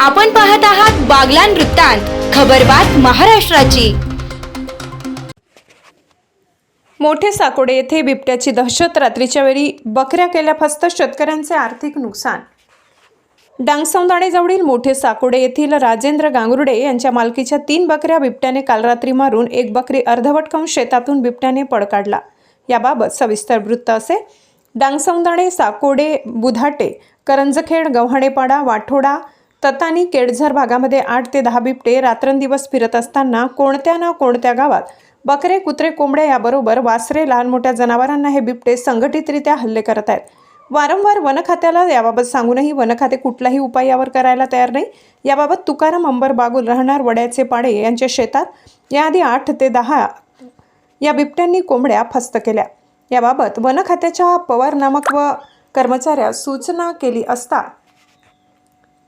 आपण पाहत आहात बागलान वृत्तांत खबरबात महाराष्ट्राची. मोठे साकोडे येथे बिबट्याची दहशत रात्रीच्या वेळी बकऱ्या केल्या फस्त शेतकऱ्यांचे आर्थिक नुकसान. डांगसौंदाणेजवळील मोठे साकोडे येथील राजेंद्र गांगुर्डे यांच्या मालकीच्या तीन बकऱ्या बिबट्याने काल रात्री मारून एक बकरी अर्धवट खाऊन शेतातून बिबट्याने पळ काढला. याबाबत सविस्तर वृत्त असे. डांगसौंदाणे साकोडे बुधाटे करंजखेड गव्हाणेपाडा वाठोडा ततानी केडझर भागामध्ये आठ ते दहा बिबटे रात्रंदिवस फिरत असताना कोणत्या ना कोणत्या गावात बकरे कुत्रे कोंबड्या याबरोबर वासरे लहान मोठ्या जनावरांना हे बिबटे संघटितरित्या हल्ले करत आहेत. वारंवार वन खात्याला याबाबत सांगूनही वन खाते कुठलाही उपाय यावर करायला तयार नाही. याबाबत तुकाराम अंबर बागुल राहणार वड्याचे पाडे यांच्या शेतात याआधी आठ ते दहा या बिबट्यांनी कोंबड्या फस्त केल्या. याबाबत वन खात्याच्या पवार नामक व कर्मचाऱ्यास सूचना केली असता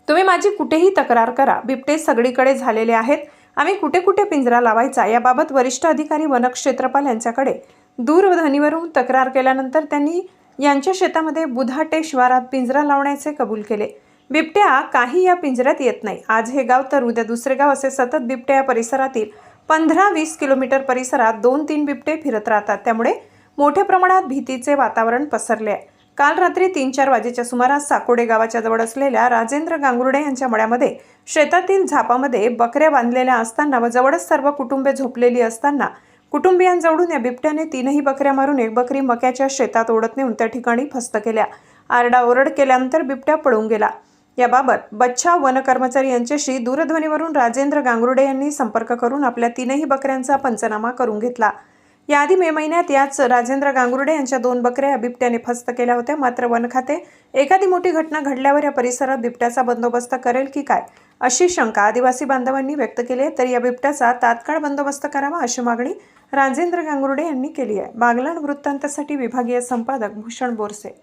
तुम्ही माझी कुठेही तक्रार करा. बिबटे सगळीकडे झालेले आहेत. आम्ही कुठे कुठे पिंजरा लावायचा याबाबत वरिष्ठ अधिकारी वनक्षेत्रपाल यांच्याकडे दूरध्वनीवरून तक्रार केल्यानंतर त्यांनी यांच्या शेतामध्ये बुधाटे शिवारात पिंजरा लावण्याचे कबूल केले. बिबट्या काही या पिंजऱ्यात येत नाही. आज हे गाव तर उद्या दुसरे गाव असे सतत बिबट्या या परिसरातील पंधरा वीस किलोमीटर परिसरात दोन तीन बिबटे फिरत राहतात. त्यामुळे मोठ्या प्रमाणात भीतीचे वातावरण पसरले आहे. काल रात्री तीन चार वाजेच्या सुमारास साकोडे गावाच्या जवळ असलेल्या राजेंद्र गांगुर्डे यांच्या मळ्यामध्ये शेतातील झापामध्ये बकऱ्या बांधलेल्या असताना व जवळच सर्व कुटुंबे झोपलेली असताना कुटुंबियांजवळून या बिबट्याने तीनही बकऱ्या मारून एक बकरी मक्याच्या शेतात ओढत नेऊन त्या ठिकाणी फस्त केल्या. आरडाओरड केल्यानंतर बिबट्या पळून गेला. याबाबत बच्छा वन कर्मचारी यांच्याशी दूरध्वनीवरून राजेंद्र गांगुर्डे यांनी संपर्क करून आपल्या तीनही बकऱ्यांचा पंचनामा करून घेतला. याआधी मे महिन्यात याच राजेंद्र गांगुर्डे यांच्या दोन बकऱ्या बिबट्याने फस्त केल्या होत्या. मात्र वन खाते एखादी मोठी घटना घडल्यावर या परिसरात बिबट्याचा बंदोबस्त करेल की काय? अशी शंका आदिवासी बांधवांनी व्यक्त केली आहे. तर या बिबट्याचा तात्काळ बंदोबस्त करावा अशी मागणी राजेंद्र गांगुर्डे यांनी केली आहे. बागलाण वृत्तांतासाठी विभागीय संपादक भूषण बोरसे